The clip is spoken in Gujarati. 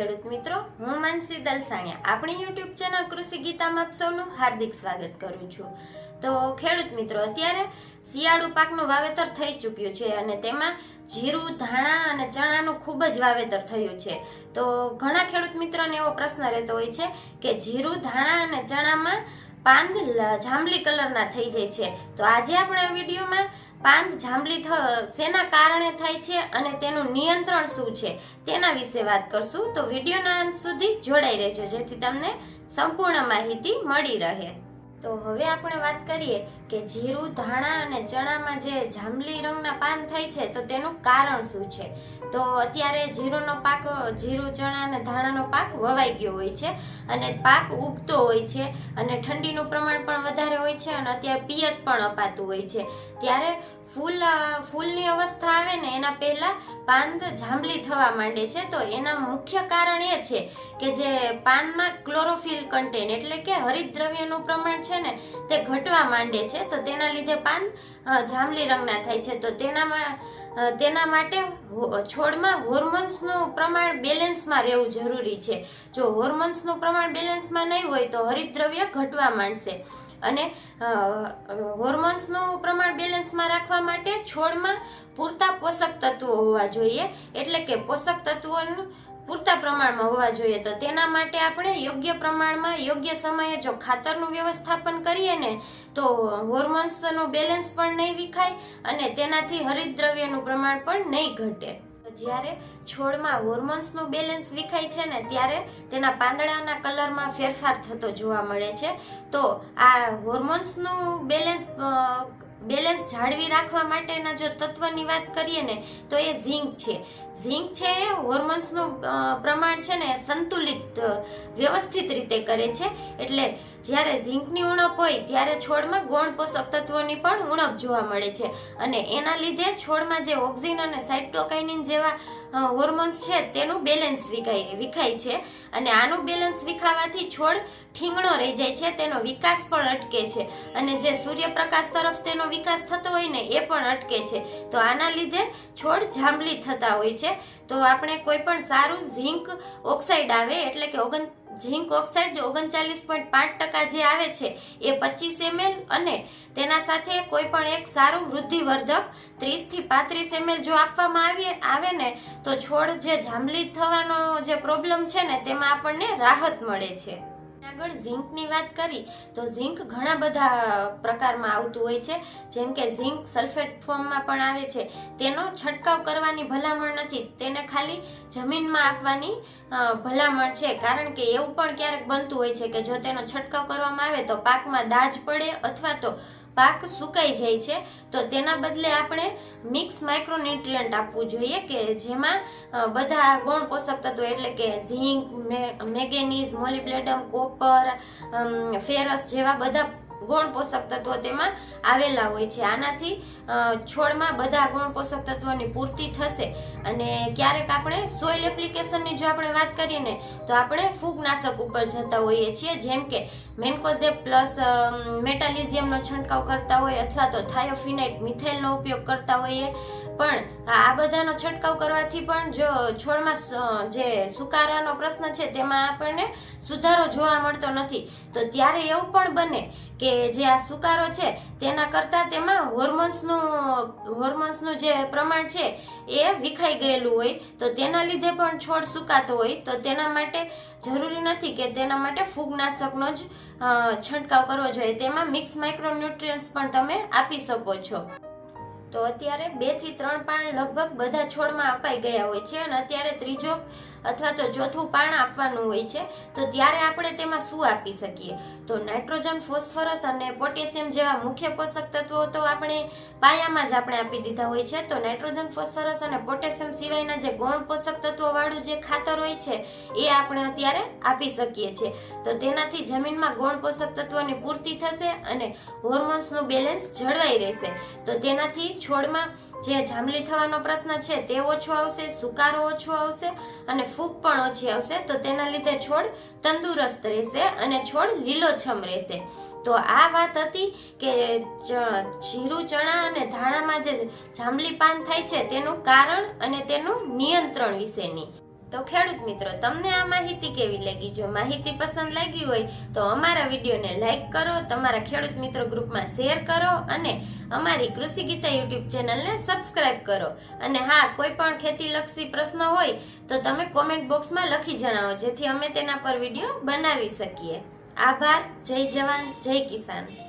ખેડૂત મિત્રો, હું માનસી દલસાણિયા. આપણી યુટ્યુબ ચેનલ કૃષિ ગીતામાં આપ સૌનું હાર્દિક સ્વાગત કરું છું. તો ખેડૂત મિત્રો, અત્યારે શિયાળુ પાકનું વાવેતર થઈ ચૂક્યું છે અને તેમાં જીરું, ધાણા અને ચણાનું ખૂબ જ વાવેતર થયું છે. તો ઘણા ખેડૂત મિત્રોને એવો પ્રશ્ન રહેતો હોય છે કે જીરું, ધાણા અને ચણામાં પાંદ જાંબલી કલરના થઈ જાય છે. તો આજે આપણે વિડીયોમાં પાંદ જાંબલી શેના કારણે થાય છે અને તેનું નિયંત્રણ શું છે તેના વિશે વાત કરશું. તો વિડીયોના અંત સુધી જોડાઈ રહેજો, જેથી તમને સંપૂર્ણ માહિતી મળી રહે. તો હવે આપણે વાત કરીએ કે જીરું, ધાણા અને ચણામાં જે જાંબલી રંગના પાન થાય છે, તો તેનું કારણ શું છે? તો અત્યારે જીરુંનો પાક, જીરું, ચણા અને ધાણાનો પાક વવાઈ ગયો હોય છે અને પાક ઉગતો હોય છે અને ઠંડીનું પ્રમાણ પણ વધારે હોય છે અને અત્યારે પિયત પણ અપાતું હોય છે. ત્યારે ફૂલ, ફૂલની અવસ્થા આવે ને, એના પહેલા પાંદ જાંબલી થવા માંડે છે. તો એના મુખ્ય કારણ એ છે કે જે પાનમાં ક્લોરોફિલ કન્ટેન એટલે કે હરિતદ્રવ્યનું પ્રમાણ છે ને, તે ઘટવા માંડે છે. તો તેના લીધે પાન જાંબલી રંગના થાય છે. તો તેનામાં તેના માટે છોડમાં હોર્મોન્સનું પ્રમાણ બેલેન્સમાં રહેવું જરૂરી છે. જો હોર્મોન્સનું પ્રમાણ બેલેન્સમાં નહીં હોય તો હરિતદ્રવ્ય ઘટવા માંડશે. અને હોર્મોન્સનું પ્રમાણ બેલેન્સમાં રાખવા માટે છોડમાં પૂરતા પોષક તત્વો હોવા જોઈએ. એટલે કે પોષક તત્વોનું પૂરતા પ્રમાણમાં હોવા જોઈએ. તો તેના માટે આપણે યોગ્ય પ્રમાણમાં, યોગ્ય સમયે જો ખાતરનું વ્યવસ્થાપન કરીએ ને, તો હોર્મોન્સનું બેલેન્સ પણ નહીં વિખાય અને તેનાથી હરિતદ્રવ્યનું પ્રમાણ પણ નહીં ઘટે. જ્યારે છોડમાં હોર્મોન્સનું બેલેન્સ વિખાય છે ને, ત્યારે તેના પાંદડાના કલરમાં ફેરફાર થતો જોવા મળે છે. તો આ હોર્મોન્સનું બેલેન્સ બેલેન્સ જાળવી રાખવા માટેના જો તત્વની વાત કરીએ ને, તો એ ઝીંક છે. ઝીંક છે, હોર્મોન્સનું પ્રમાણ છે ને સંતુલિત વ્યવસ્થિત રીતે કરે છે. એટલે જ્યારે ઝીંકની ઉણપ હોય ત્યારે છોડમાં ગૌણ પોષક તત્વોની પણ ઉણપ જોવા મળે છે. અને એના લીધે છોડમાં જે ઓક્સિજન અને સાઇટોકાઇનિન જેવા હોર્મોન્સ છે તેનું બેલેન્સ વિખાય વિખાય છે. અને આનું બેલેન્સ વિખાવાથી છોડ ઠીંગણો રહી જાય છે, તેનો વિકાસ પણ અટકે છે. અને જે સૂર્યપ્રકાશ તરફ તેનો વિકાસ થતો હોય ને એ પણ અટકે છે. તો આના લીધે છોડ જાંબલી થતા હોય છે. તો આપણે કોઈ પણ સારું ઝીંક ઓક્સાઇડ આવે, એટલે કે ઓગન ઝીંક ઓક્સાઇડ ઓગણચાલીસ પોઈન્ટ પાંચ ટકા જે આવે છે, એ પચીસ એમએલ અને તેના સાથે કોઈ પણ એક સારું વૃદ્ધિવર્ધક ત્રીસથી પાંત્રીસ એમએલ જો આપવામાં આવે આવે ને, તો છોડ જે જાંબલી થવાનો જે પ્રોબ્લેમ છે ને, તેમાં આપણને રાહત મળે છે. આગળ ઝીંકની વાત કરી, તો ઝીંક ઘણા બધા પ્રકારમાં આવતું હોય છે. જેમ કે ઝીંક સલ્ફેટ ફોર્મમાં પણ આવે છે. તેનો છંટકાવ કરવાની ભલામણ નથી. તેને ખાલી જમીનમાં આપવાની ભલામણ છે. કારણ કે એવું પણ ક્યારેક બનતું હોય છે કે જો તેનો છંટકાવ કરવામાં આવે તો પાકમાં દાજ પડે અથવા તો પાક સુકાઈ જાય છે, તો તેના બદલે આપણે મિક્સ માઇક્રોન્યુટ્રિયન્ટ આપવું જોઈએ કે જેમાં બધા ગૌણ પોષક તત્વો એટલે કે zinc manganese, molybdenum, copper ferrous જેવા બધા ગૌણ પોષક તત્વો તેમાં આવેલા હોય છે. આનાથી છોડમાં બધા ગુણ પોષક તત્વોની પૂર્તિ થશે. અને ક્યારેક આપણે સોઇલ એપ્લિકેશનની જો આપણે વાત કરીએ ને, તો આપણે ફૂગનાશક ઉપર જતા હોઈએ છીએ. જેમ કે મેન્કોઝેપ પ્લસ મેટાલિઝિયમનો છંટકાવ કરતા હોય અથવા તો થાયોફિનાઇટ મિથેલનો ઉપયોગ કરતા હોઈએ. પણ આ બધાનો છંટકાવ કરવાથી પણ જો છોડમાં જે સુકારાનો પ્રશ્ન છે તેમાં આપણને સુધારો જોવા મળતો નથી. તો ત્યારે એવું પણ બને કે જે આ સુકારો છે તેના કરતાં તેમાં હોર્મોન્સનું હોર્મોન્સનું જે પ્રમાણ છે એ વિખાઈ ગયેલું હોય, તો તેના લીધે પણ છોડ સુકાતો હોય, તો તેના માટે જરૂરી નથી કે તેના માટે ફૂગનાશકનો જ છંટકાવ કરવો જોઈએ. તેમાં મિક્સ માઇક્રોન્યુટ્રિયન્ટ્સ પણ તમે આપી શકો છો. તો અત્યારે બેથી ત્રણ પાણ લગભગ બધા છોડમાં અપાઈ ગયા હોય છે અને અત્યારે ત્રીજો અથવા તો ચોથું પાણ આપવાનું હોય છે, તો ત્યારે આપણે તેમાં શું આપી શકીએ? તો નાઇટ્રોજન, ફોસ્ફરસ અને પોટેશિયમ જેવા મુખ્ય પોષક તત્વો તો આપણે પાયામાં જ આપણે આપી દીધા હોય છે. તો નાઇટ્રોજન, ફોસ્ફરસ અને પોટેશિયમ સિવાયના જે ગૌણ પોષક તત્વોવાળું જે ખાતર હોય છે, એ આપણે અત્યારે આપી શકીએ છીએ. તો તેનાથી જમીનમાં ગૌણ પોષક તત્વોની પૂર્તિ થશે અને હોર્મોન્સનું બેલેન્સ જળવાઈ રહેશે. તો તેનાથી છોડમાં જે જાંબલી થવાનો પ્રશ્ન છે તે ઓછો આવશે, સુકારો ઓછો આવશે અને ફૂગ પણ ઓછી આવશે. તો તેના લીધે છોડ તંદુરસ્ત રહેશે અને છોડ લીલોછમ રહેશે. તો આ વાત હતી કે જીરું, ચણા અને ધાણામાં જે જાંબલી પાન થાય છે તેનું કારણ અને તેનું નિયંત્રણ વિશેની. તો ખેડૂત મિત્રો, તમને આ માહિતી કેવી લાગી? જો માહિતી પસંદ લાગી હોય, તો અમારા વિડીયોને લાઇક કરો, તમારા ખેડૂત મિત્રો ગ્રુપમાં શેર કરો અને અમારી કૃષિ ગીતા યુટ્યુબ ચેનલને સબસ્ક્રાઇબ કરો. અને હા, કોઈ પણ ખેતીલક્ષી પ્રશ્ન હોય, તો તમે કોમેન્ટ બોક્સમાં લખી જણાવો, જેથી અમે તેના પર વીડિયો બનાવી શકીએ. આભાર, જય જવાન, જય કિસાન.